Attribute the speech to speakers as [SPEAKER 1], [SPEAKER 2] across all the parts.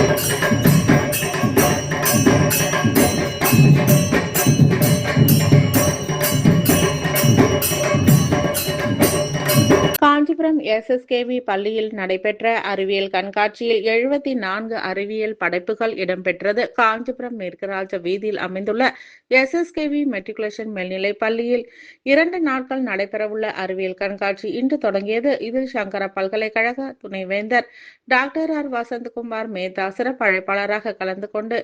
[SPEAKER 1] Thank you. எஸ்எஸ்கேவி பள்ளியில் நடைபெற்ற அறிவியல் கண்காட்சியில் எழுபத்தி நான்கு அறிவியல் படைப்புகள் இடம்பெற்றது. காஞ்சிபுரம் மேற்குராஜ வீதியில் அமைந்துள்ள எஸ்எஸ்கேவி மெட்ரிகுலேஷன் மேல்நிலை பள்ளியில் இரண்டு நாட்கள் நடைபெறவுள்ள அறிவியல் கண்காட்சி இன்று தொடங்கியது. இதில் சங்கர பல்கலைக்கழக துணைவேந்தர் டாக்டர் ஆர் வசந்தகுமார் மேத்தா சிறப்பழைப்பாளராக கலந்து கொண்டு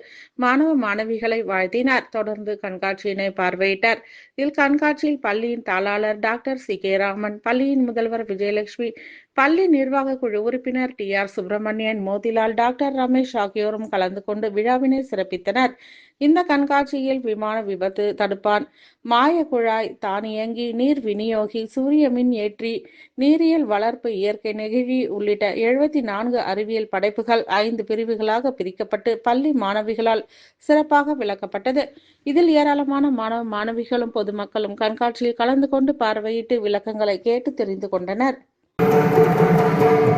[SPEAKER 1] மாணவ மாணவிகளை வாழ்த்தினார். தொடர்ந்து கண்காட்சியினை பார்வையிட்டார். இதில் கண்காட்சியில் பள்ளியின் தாளாளர் டாக்டர் சி கே ராமன் பள்ளியின் முதல்வர் விஜயலட்சுமி பள்ளி நிர்வாக குழு உறுப்பினர் T R Subramanian Motilal doctor Ramesh ஆகியோரும் கலந்து கொண்டு விழாவினை சிறப்பித்தனர். இந்த கண்காட்சியில் விமான விபத்து தடுப்பான் மாய குழாய் தானியங்கி நீர் விநியோகி சூரிய மின் ஏற்றி நீரியல் வளர்ப்பு இயற்கை நெகிழி உள்ளிட்ட எழுபத்தி நான்கு அறிவியல் படைப்புகள் ஐந்து பிரிவுகளாக பிரிக்கப்பட்டு பள்ளி மாணவிகளால் சிறப்பாக விளக்கப்பட்டது. இதில் ஏராளமான மாணவ மாணவிகளும் பொதுமக்களும் கண்காட்சியில் கலந்து கொண்டு பார்வையிட்டு விளக்கங்களை கேட்டு தெரிந்து கொண்டனர். Thank you.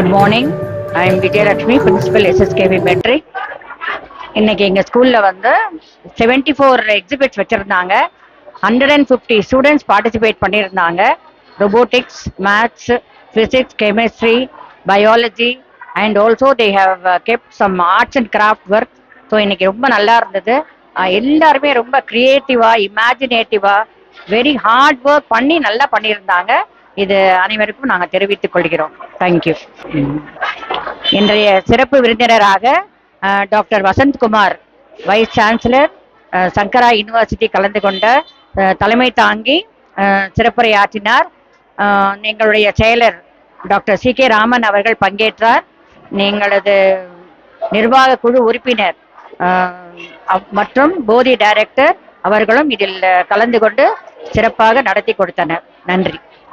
[SPEAKER 2] Good morning I am Vijayalakshmi principal SSKV matric இன்னைக்கு எங்கள் ஸ்கூலில் வந்து செவன்டி ஃபோர் எக்ஸிபிட்ஸ் வச்சுருந்தாங்க. Hundred and fifty students participate பண்ணியிருந்தாங்க. Robotics maths physics chemistry biology and also they have kept some arts and craft work so இன்னைக்கு ரொம்ப நல்லா இருந்தது. எல்லாருமே ரொம்ப க்ரியேட்டிவாக இமேஜினேட்டிவாக வெரி ஹார்ட் ஒர்க் பண்ணி நல்லா பண்ணியிருந்தாங்க. இது அனைவருக்கும் நாங்கள் தெரிவித்துக் கொள்கிறோம். தேங்க்யூ இன்றைய சிறப்பு விருந்தினராக doctor Vasanthkumar vice chancellor Shankara university கலந்து கொண்ட தலைமை தாங்கி சிறப்புரை ஆற்றினார் எங்களுடைய செயலர் டாக்டர் சி கே ராமன் அவர்கள் பங்கேற்றார். எங்களது நிர்வாக குழு உறுப்பினர் மற்றும் போதி டைரக்டர் அவர்களும் இதில் கலந்து கொண்டு சிறப்பாக நடத்தி கொடுத்தனர். நன்றி.